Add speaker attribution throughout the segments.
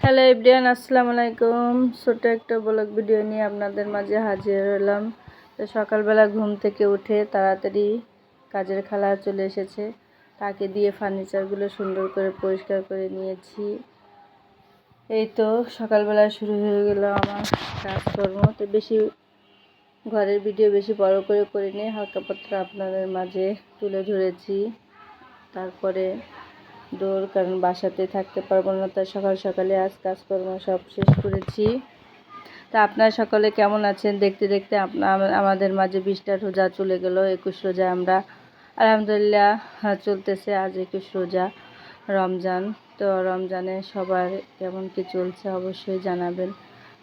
Speaker 1: Hello everyone আসসালামু আলাইকুম। ছোট একটা ব্লগ ভিডিও নিয়ে আপনাদের মাঝে হাজির হলাম। তো সকালবেলা ঘুম থেকে উঠে তাড়াতাড়ি কাজের খালা চলে এসেছে। তাকে দিয়ে ফার্নিচারগুলো সুন্দর করে পরিষ্কার করে নিয়েছি। এই তো সকালবেলা শুরু হয়ে গেল আমার কাজকর্ম। তো বেশি ঘরের ভিডিও বেশি বড় করে করে নিয়ে হালকা পাত্র আপনাদের মাঝে তুলে ধরেছি। তারপরে দৌড় কারণ বাসাতে থাকতে পারব না, তাই সকাল সকালে আজ কাজকর্ম সব শেষ করেছি। তা আপনারা সকলে কেমন আছেন? দেখতে দেখতে আমাদের মাঝে বিশটা রোজা চলে গেল, একুশ রোজা আমরা, আলহামদুলিল্লাহ চলতেছে আজ একুশ রোজা রমজান। তো রমজানে সবার কেমন কি চলছে অবশ্যই জানাবেন।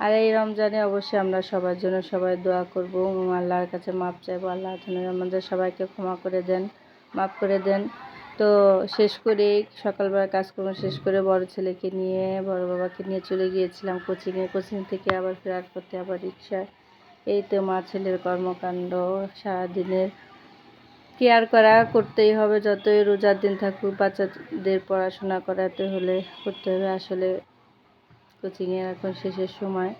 Speaker 1: আর এই রমজানে অবশ্যই আমরা সবার জন্য সবাই দোয়া করব। আল্লাহর কাছে মাপ চাইব, আল্লাহ আমাদের সবাইকে ক্ষমা করে দেন, মাফ করে দেন। তো শেষ করে সকালবেলা কাজকর্ম শেষ করে বড় ছেলেকে নিয়ে, বড় বাবাকে নিয়ে চলে গিয়েছিলাম কোচিংয়ে। কোচিং থেকে আবার ফেরার পথে আবার রিক্সায় এই তো মা ছেলের কর্মকাণ্ড। সারাদিনের কেয়ার করা করতেই হবে। যতই রোজার দিন থাকুক, বাচ্চাদের পড়াশোনা করাতে হলে করতে হবে। আসলে কোচিংয়ে এখন শেষের সময়।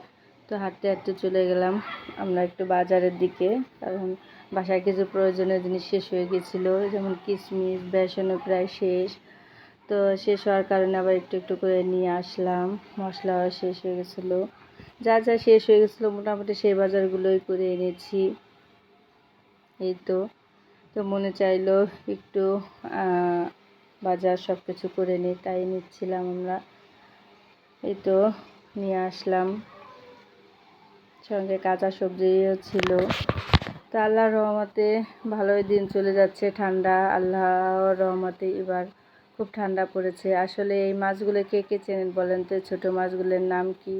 Speaker 1: তো হাঁটতে হাঁটতে চলে গেলাম আমরা একটু বাজারের দিকে। কারণ বাসায় কিছু প্রয়োজনীয় জিনিস শেষ হয়ে গেছিল, যেমন কিশমিশ বেসনও প্রায় শেষ। তো শেষ হওয়ার কারণে আবার একটু একটু করে নিয়ে আসলাম, মশলাও শেষ হয়ে গেছিল। যা যা শেষ হয়ে গেছিল মোটামুটি সেই বাজারগুলোই করে এনেছি। এই তো তো মনে চাইলো একটু বাজার সব কিছু করে নিই, তাই নিচ্ছিলাম আমরা। এই তো, নিয়ে আসলাম। সঙ্গে কাঁচা সবজিও ছিল। তো আল্লাহর রহমতে ভালোই দিন চলে যাচ্ছে, ঠান্ডা। আল্লাহর রহমতে এবার খুব ঠান্ডা পড়েছে। আসলে এই মাছগুলো কে কে চেনেন বলেন তো? ছোটো মাছগুলোর নাম কি?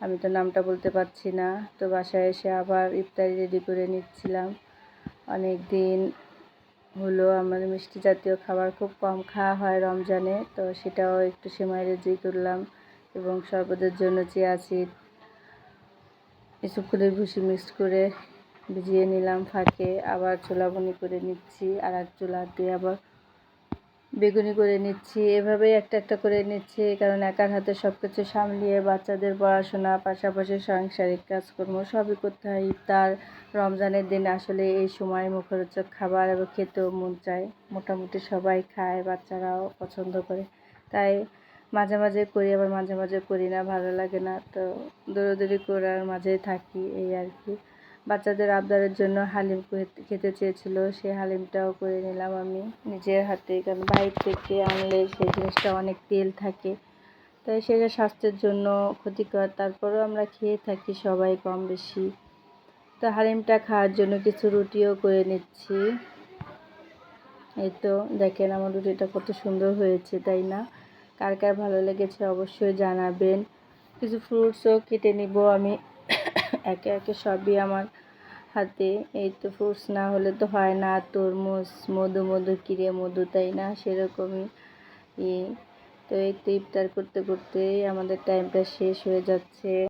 Speaker 1: আমি তো নামটা বলতে পারছি না। তো বাসায় এসে আবার ইফতারি রেডি করে নিচ্ছিলাম। অনেক দিন হলো আমাদের মিষ্টি জাতীয় খাবার খুব কম খাওয়া হয় রমজানে, তো সেটাও একটু সেমাই রেজি করলাম এবং শরবতের জন্য চিয়া সিড কিছুক্ষণের ভুসি মিক্সড করে ভিজিয়ে নিলাম ফাঁকে, আবার চোলাবনি করে নিচ্ছি, আর এক চোলা দিয়ে আবার বেগুনি করে নিচ্ছি। এভাবেই একটা একটা করে নিচ্ছি, কারণ একার হাতে সব কিছু সামলিয়ে বাচ্চাদের পড়াশোনা, পাশাপাশি সাংসারিক কাজকর্ম সবই করতে হয়। ইফতার রমজানের দিন আসলে এই সময় মুখরোচক খাবার এবং খেতেও মন চায়। মোটামুটি সবাই খায়, বাচ্চারাও পছন্দ করে। তাই মাঝে মাঝে করি, আবার মাঝে মাঝে করি না, ভালো লাগে না। তো দৌড়োদৌড়ি করার মাঝেই থাকি, এই আর কি। বাচ্চাদের আবদারের জন্য হালিম খেতে চেয়েছিল সেই হালিমটাও করে নিলাম আমি নিজের হাতে, কারণ বাইর থেকে আনলে সেই জিনিসটা অনেক তেল থাকে। তাই সেটা স্বাস্থ্যের জন্য ক্ষতিকর, তারপরেও আমরা খেয়ে থাকি সবাই কম বেশি তো হালিমটা খাওয়ার জন্য কিছু রুটিও করে নিচ্ছি। এই তো দেখেন আমার রুটিটা কত সুন্দর হয়েছে, তাই না? কার কার ভালো লেগেছে অবশ্যই জানাবেন। কিছু ফ্রুটসও কেটে নিব আমি। একে একে সবই আমার হাতে। এই তো ফ্রুটস না হলে তো হয় না, তরমুজ, মধু মধু, কিরে মধু, তাই না? সেরকমই। ই তো এই তো ইফতার করতে করতেই আমাদের টাইমটা শেষ হয়ে যাচ্ছে।